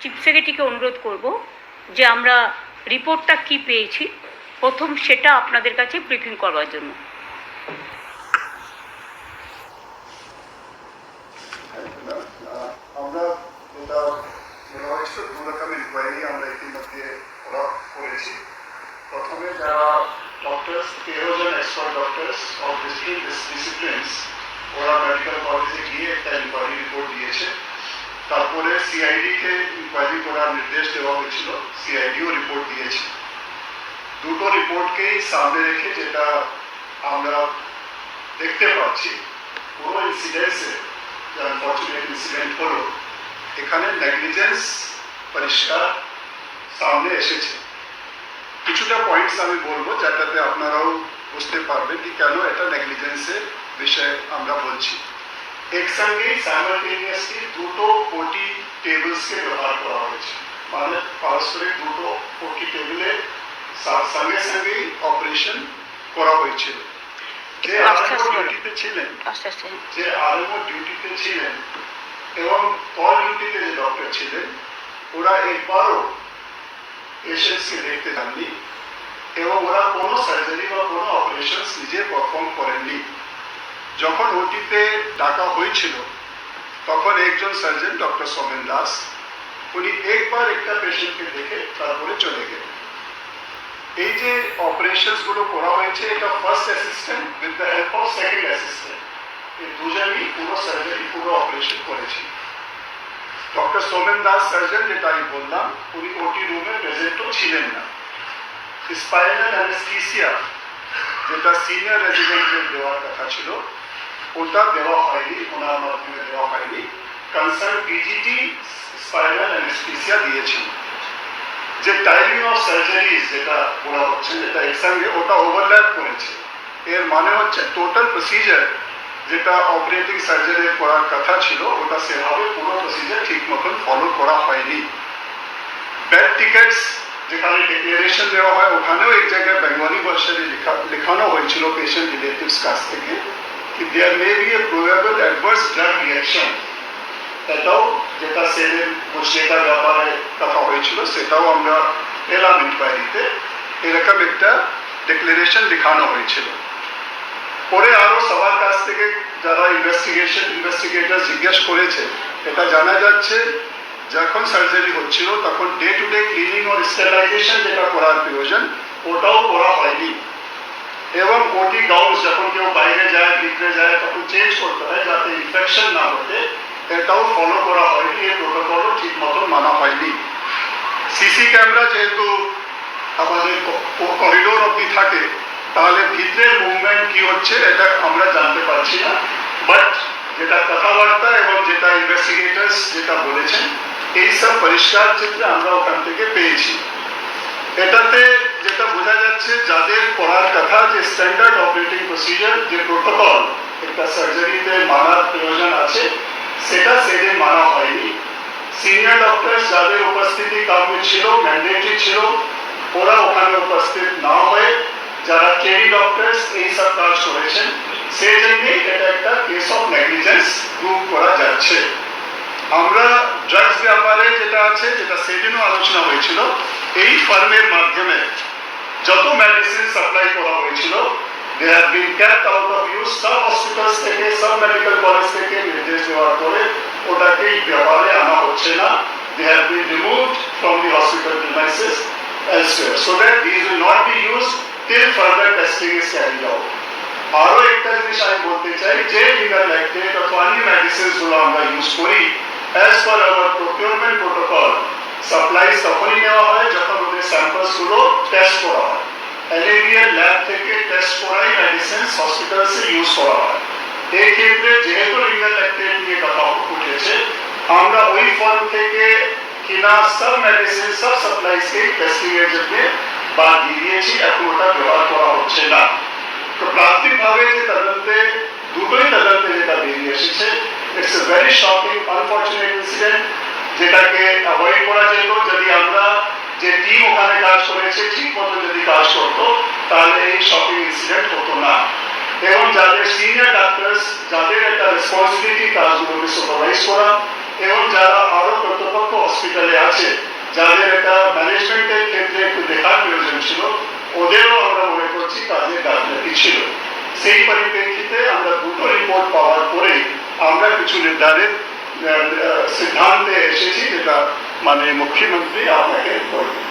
Chief সেক্রেটারিকে অনুরোধ করব যে আমরা রিপোর্টটা কি পেয়েছি, প্রথম সেটা আপনাদের কাছে ব্রিফিং করবার জন্য। করেছি। প্রথমে ওরা মেডিকেল কলেজে গিয়ে একটা ইনকোয়ারি রিপোর্ট দিয়েছে। তারপরে সিআইডি কে ইনকোয়ারি করার নির্দেশ দেওয়া হয়েছিল সিআইডিও রিপোর্ট দিয়েছে। দুটো রিপোর্টকেই সামনে রেখে যেটা আমরা দেখতে পাচ্ছি পুরো ইনসিডেন্সে যে আনফর্চুনেট ইনসিডেন্ট হলো, এখানে নেগলিজেন্স পরিষ্কার সামনে এসেছে। কিছুটা পয়েন্টস আমি বলব যেটাতে আপনারাও বুঝতে পারবেন কি কেন এটা নেগলিজেন্সের বিষয়ে আমরা বলছি। একসঙ্গে সাইমালটেনিয়াসলি দুটো ওটি টেবিলসকে ব্যবহার করা হয়েছে। মানে পারস্পরিক দুটো ওটি টেবিলে সঙ্গে সঙ্গেই অপারেশন করা হয়েছিল। যে আস্তে ডিউটিতে ছিলেন যে আরএমও ডিউটিতে ছিলেন এবং কল ডিউটিতে যে ডক্টর ছিলেন ওরা একবারও পেশেন্টসকে দেখতে যাননি এবং ওরা কোনো সার্জারি বা কোনো অপারেশন নিজে পারফর্ম করেননি। যখন ওটিতে ডাকা হয়েছিল, তখন একজন সার্জন ডক্টর সোমেন দাস, উনি একবার একটা পেশেন্টকে দেখে তারপরে চলে গেলেন। এই যে অপারেশনসগুলো করা হয়েছে, এটা first assistant with the help of second assistant এই দুজনই পুরো সার্জারি পুরো অপারেশন করেছে। ডক্টর সোমেন দাস সার্জন যেটা আমি বললাম, উনি ওটি রুমে প্রেজেন্টও ছিলেন না। স্পাইনাল অ্যানেস্থিসিয়া যেটা সিনিয়র রেজিডেন্টের দেওয়ার কথা ছিল ওটা দেওয়া হয়নি, ওনার মাধ্যমে দেওয়া হয়নি। কনসার্ন পিজিটি স্পাইনাল অ্যানেস্থিসিয়া দিয়েছিল। যে টাইমিং অফ সার্জারিজ যেটা বলা হচ্ছে, যেটা একসঙ্গে ওটা ওভারল্যাপ করেছে। এর মানে হচ্ছে টোটাল প্রসিজার যেটা অপারেটিং সার্জারি করার কথা ছিল, ওটা সেভাবে পুরো প্রসিজার ঠিক মতন ফলো করা হয়নি। ব্যাড টিকেটস যেখানে ডিক্লারেশন দেওয়া হয়, ওখানেও এক জায়গায় বেঙ্গলি লেখা লেখানো হয়েছিল পেশেন্ট রিলেটিভস কাছ থেকে। কি there may be a probable adverse drug reaction এটাও যেটা সেলের যেটার ব্যাপারে কথা হয়েছিল, সেটাও আমরা পেলাম ইনকোয়ারিতে এরকম একটা ডিক্লারেশন লেখানো হয়েছিল। পরে আরও সবার কাছ থেকে যারা ইনভেস্টিগেশন ইনভেস্টিগেটর জিজ্ঞেস করেছে, এটা জানা যাচ্ছে, যখন সার্জারি হচ্ছিল, তখন ডে টু ডে ক্লিনিং ও স্টেলাইজেশন যেটা করার প্রয়োজন, ওটাও করা হয়নি। এবং ওটি গাউন্স যখন কেউ বাইরে যায়, ভিতরে যায়, তখন চেঞ্জ করতে হয় যাতে ইনফেকশন না হতে এটাও ফলো করা হয়নি, এই প্রোটোকলও ঠিক মতন মানা হয়নি। সিসি ক্যামেরা যেহেতু আমাদের করিডোর অব্দি থাকে, তাহলে ভিতরের মুভমেন্ট কি হচ্ছে এটা আমরা জানতে পারছি না। বাট যেটা কথাবার্তা এবং যেটা ইনভেস্টিগেটার্স যেটা বলেছেন, এই সব পরিষ্কার চিত্র আমরা ওখান থেকে পেয়েছি। এটাতে যেটা করার কথা যে স্ট্যান্ডার্ড অপারেটিং প্রসিজার যে প্রোটোকল একটা সার্জারিতে মানার প্রয়োজন আছে সেটা সেদিন মানা হয়নি সিনিয়র ডক্টর যাদের উপস্থিতি কাম্য ছিল ম্যান্ডেটরি ছিল ওরা ওখানে উপস্থিত না হয়ে যারা কেরি ডক্টরস এই সব কাজ করেছেন সেই জন্যই এটা একটা কেস অফ নেগলিজেন্স প্রুভ করা যাচ্ছে আমরা ড্রাগস ব্যাপারে যেটা আছে যেটা সেদিনও আলোচনা হয়েছিল এই ফার্মের মাধ্যমে সাপ্লাই করা হয়েছিল they have been kept out of use সব হসপিটালস থেকে সব মেডিকেল কলেজ থেকে নির্দেশ দেওয়ার পরে ওটাকে এই ব্যবহারে আনা হচ্ছে না they have been removed from the hospital premises elsewhere so that these will not be used till further testing is carried out আরো একটা জিনিস আমি বলতে চাই যে ফিঙ্গার ল্যাকটেট অথবা অন্য মেডিসিনস গুলো আমরা ইউজ করি as per our procurement protocol supply তখনই নেওয়া হয় যখন ওদের স্যাম্পলস গুলো টেস্ট করা হয় এলএবিএল ল্যাব থেকে টেস্ট করাই মেডিসিনস হসপিটালসে ইউজ করা হয়। এই ক্ষেত্রে যেহেতু ফিঙ্গার ল্যাকটেট নিয়ে কথা উঠেছে, আমরা ওই ফর্ম থেকে কিনা সব মেডিসিন সব সাপ্লাইসকে টেস্টিং এর জন্য বাদ দিয়ে দিয়েছি, এখন ওটা ব্যবহার করা হচ্ছে না। তো প্রাথমিকভাবে যে তদন্তে, দুটোই তদন্তে যেটা বেরিয়ে এসেছে it's a very shocking unfortunate incident যেটাকে অ্যাভয়েড করা যেত। যদি আমরা যে টিম ওখানে কাজ করেছে, ঠিক মতো যদি কাজ করতো তাহলে এই শকিং ইনসিডেন্ট হতো না। এবং যাদের সিনিয়র যাদের একটা রেসপন্সিবিলিটি কাজগুলোকে সুপারভাইজ করা, এবং যারা কর্তৃপক্ষ হসপিটালে আছে, যাদের এটা ম্যানেজমেন্টের ক্ষেত্রে একটু দেখার প্রয়োজন ছিল, ওদেরও আমরা মনে করছি কাজে গাফিলতি ছিল। সেই পরিপ্রেক্ষিতে আমরা দুটো রিপোর্ট পাওয়ার পরে আমরা কিছু নির্ধারিত সিদ্ধান্তে এসেছি যেটা মানে মুখ্যমন্ত্রী আপনাকে বলবেন